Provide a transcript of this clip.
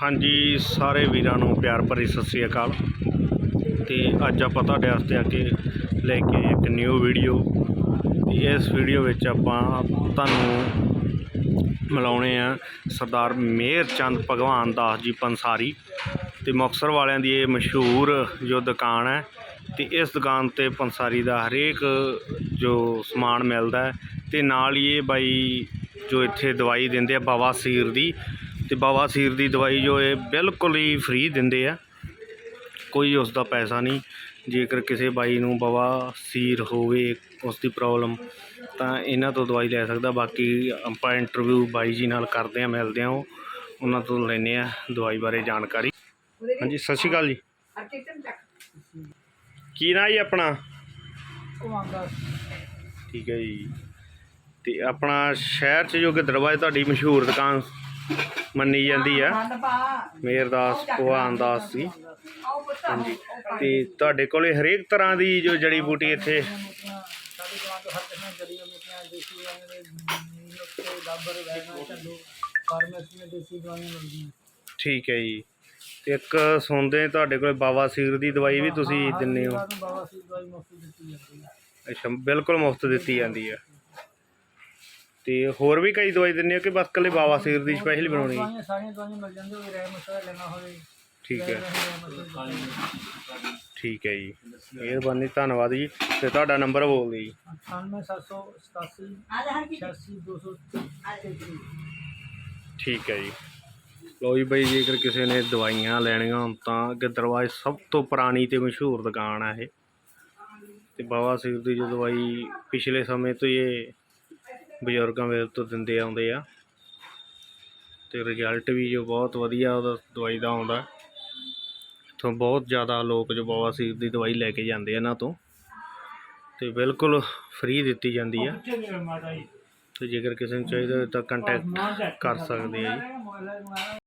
ਹਾਂਜੀ, ਸਾਰੇ ਵੀਰਾਂ ਨੂੰ ਪਿਆਰ ਭਰੀ ਸਤਿ ਸ੍ਰੀ ਅਕਾਲ। ਤੇ ਅੱਜ ਆਪਾਂ ਤੁਹਾਡੇ ਵਾਸਤੇ ਅੱਗੇ ਲੈ ਕੇ ਇੱਕ ਨਿਊ ਵੀਡੀਓ ਤੇ ਇਸ ਵੀਡੀਓ ਵਿੱਚ ਆਪਾਂ ਤੁਹਾਨੂੰ ਮਿਲਾਉਣੇ ਆ ਸਰਦਾਰ ਮੇਹਰ ਚੰਦ ਭਗਵਾਨ ਦਾਸ ਜੀ ਪੰਸਾਰੀ। ਤੇ ਮੁਕਤਸਰ ਵਾਲਿਆਂ ਦੀ ਇਹ ਮਸ਼ਹੂਰ ਜੋ ਦੁਕਾਨ ਹੈ, ਤੇ ਇਸ ਦੁਕਾਨ ਤੇ ਪੰਸਾਰੀ ਦਾ ਹਰੇਕ ਜੋ ਸਮਾਨ ਮਿਲਦਾ ਹੈ। ਤੇ ਨਾਲ ਹੀ ਇਹ ਬਾਈ ਜੋ ਇੱਥੇ ਦਵਾਈ ਦਿੰਦੇ ਆ ਬਵਾਸੀਰ ਦੀ ਤੇ ਬਵਾਸੀਰ ਦੀ ਦਵਾਈ ਜੋ ਇਹ ਬਿਲਕੁਲ ਹੀ ਫ੍ਰੀ ਦਿੰਦੇ ਆ। ਕੋਈ ਉਸ ਦਾ ਪੈਸਾ ਨਹੀਂ। ਜੇਕਰ ਕਿਸੇ ਬਾਈ ਨੂੰ ਬਵਾਸੀਰ ਹੋਵੇ ਉਸ ਦੀ ਪ੍ਰੋਬਲਮ ਤਾਂ ਇਹਨਾਂ ਤੋਂ ਦਵਾਈ ਲੈ ਸਕਦਾ। ਬਾਕੀ ਆਪਾਂ ਇੰਟਰਵਿਊ ਬਾਈ ਜੀ ਨਾਲ ਕਰਦੇ ਆ ਮਿਲਦੇ ਆ ਉਹ। ਉਹਨਾਂ ਤੋਂ ਲੈਂਦੇ ਆ ਦਵਾਈ ਬਾਰੇ ਜਾਣਕਾਰੀ। ਹਾਂਜੀ ਸਤਿ ਸ਼੍ਰੀ ਅਕਾਲ ਜੀ। ਕੀ ਨਾਂ ਜੀ ਆਪਣਾ? ਠੀਕ ਹੈ ਜੀ। ਤੇ ਆਪਣਾ ਸ਼ਹਿਰ 'ਚ ਜੋ ਗਿੱਦੜਵਾ ਹੈ ਤੁਹਾਡੀ ਮਸ਼ਹੂਰ ਦੁਕਾਨ ਮੰਨੀ ਜਾਂਦੀ ਆ। ਮੇਰਦਾਸ ਭਗਵਾਨ ਦਾਸ ਜੀ। ਹਾਂਜੀ। ਤੇ ਤੁਹਾਡੇ ਕੋਲੇ ਹਰੇਕ ਤਰ੍ਹਾਂ ਦੀ ਜੋ ਜੜੀ ਬੂਟੀ ਇੱਥੇ ਠੀਕ ਹੈ ਜੀ। ਤੇ ਇੱਕ ਸੁਣਦੇ ਤੁਹਾਡੇ ਕੋਲੇ ਬਾਬਾ ਸੀਰ ਦੀ ਦਵਾਈ ਵੀ ਤੁਸੀਂ ਦਿੰਦੇ ਹੈ। ਅੱਛਾ ਬਿਲਕੁਲ ਮੁਫਤ ਦਿੱਤੀ ਜਾਂਦੀ ਹੈ। ਤੇ ਹੋਰ ਵੀ ਕਈ ਦਵਾਈ ਦਿੰਦੇ ਹੋ ਕਿ ਬਸ ਕੱਲੇ ਬਾਬਾ ਸੀਰ ਦੀ ਸਪੈਸ਼ਲ ਬਣਾਉਣੀ ਹੈ? ਦਵਾਈਆਂ ਸਾਰੀਆਂ ਦਵਾਈਆਂ ਮਿਲ ਜਾਂਦੀਆਂ ਕੋਈ ਰਹਿ ਮਸਲਾ ਲੈਣਾ ਹੋਵੇ। ਠੀਕ ਹੈ। ਠੀਕ ਹੈ ਜੀ। ਮਿਹਰਬਾਨੀ ਧੰਨਵਾਦ ਜੀ। ਤੇ ਤੁਹਾਡਾ ਨੰਬਰ ਬੋਲ ਦਿਓ ਜੀ। 98787 86233 ਠੀਕ ਹੈ ਜੀ। ਲੋ ਜੀ ਬਈ ਜੇਕਰ ਕਿਸੇ ਨੇ ਦਵਾਈਆਂ ਲੈਣੀਆਂ ਹੋਣ ਤਾਂ ਗਿੱਦੜਵਾਏ ਸਭ ਤੋਂ ਪੁਰਾਣੀ ਤੇ ਮਸ਼ਹੂਰ ਦੁਕਾਨ ਆ ਇਹ। ਤੇ ਬਾਬਾ ਸਿਰ ਦੀ ਜੋ ਦਵਾਈ ਪਿਛਲੇ ਸਮੇਂ ਤੋਂ ਹੀ ਇਹ ਬਜ਼ੁਰਗਾਂ ਵੇਲੇ ਤੋਂ ਦਿੰਦੇ ਆਉਂਦੇ ਆ। ਤੇ ਰਿਜ਼ਲਟ ਵੀ ਜੋ ਬਹੁਤ ਵਧੀਆ ਉਹਦਾ ਦਵਾਈ ਦਾ ਆਉਂਦਾ। ਇੱਥੋਂ ਬਹੁਤ ਜ਼ਿਆਦਾ ਲੋਕ ਜੋ ਬਾਬਾ ਸਿਰ ਦੀ ਦਵਾਈ ਲੈ ਕੇ ਜਾਂਦੇ ਆ ਇਹਨਾਂ ਤੋਂ। ਤੇ ਬਿਲਕੁਲ ਫ੍ਰੀ ਦਿੱਤੀ ਜਾਂਦੀ ਆ। ਤੇ ਜੇਕਰ ਕਿਸੇ ਨੂੰ ਚਾਹੀਦਾ ਤਾਂ ਕੰਟੈਕਟ ਕਰ ਸਕਦੇ ਆ ਜੀ।